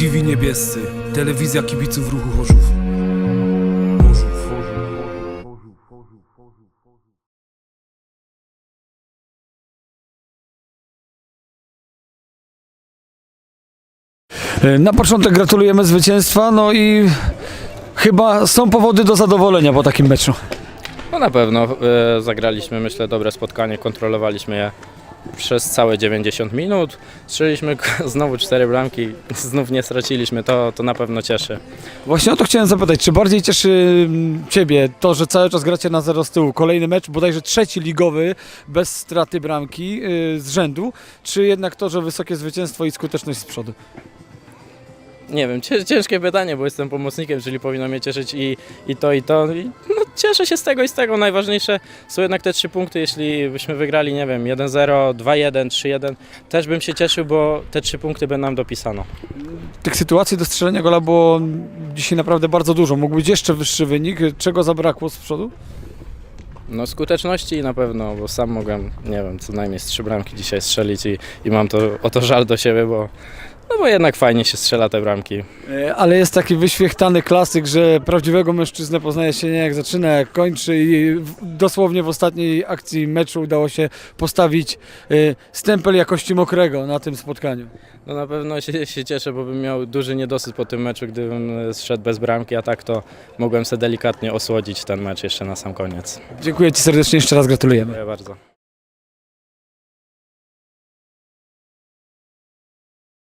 TV Niebiescy, telewizja kibiców ruchu Chorzów. E, Na początek gratulujemy zwycięstwa, no i chyba są powody do zadowolenia po takim meczu. No na pewno e, zagraliśmy, myślę, dobre spotkanie, kontrolowaliśmy je przez całe 90 minut. Strzeliliśmy znowu cztery bramki, znów nie straciliśmy, to, to na pewno cieszy. Właśnie o to chciałem zapytać, czy bardziej cieszy mm, Ciebie to, że cały czas gracie na zero z tyłu, kolejny mecz, bodajże trzeci ligowy, bez straty bramki yy, z rzędu, czy jednak to, że wysokie zwycięstwo i skuteczność z przodu? Nie wiem, cię- ciężkie pytanie, bo jestem pomocnikiem, czyli powinno mnie cieszyć i, i to, i to. I, no, cieszę się z tego i z tego. Najważniejsze są jednak te trzy punkty. Jeśli byśmy wygrali, nie wiem, 1-0, 2-1, 3-1, też bym się cieszył, bo te trzy punkty by nam dopisano. Tych sytuacji do strzelenia gola było dzisiaj naprawdę bardzo dużo. Mógł być jeszcze wyższy wynik. Czego zabrakło z przodu? No skuteczności na pewno, bo sam mogłem, nie wiem, co najmniej z trzy bramki dzisiaj strzelić i, i mam to, o to żal do siebie, bo, no bo jednak fajnie się strzela te bramki. E, Ale jest taki wyświechtany klasyk, że prawdziwego mężczyznę poznaje się nie jak zaczyna, jak kończy i w- dosłownie w ostatniej akcji meczu udało się postawić e, stempel jakości mokrego na tym spotkaniu. No na pewno się, się cieszę, bo bym miał duży niedosyt po tym meczu, gdybym e, zszedł bez bramki, a tak to mogłem sobie delikatnie osłodzić ten mecz jeszcze na sam koniec. Dziękuję Ci serdecznie, jeszcze raz gratulujemy. Dziękuję bardzo.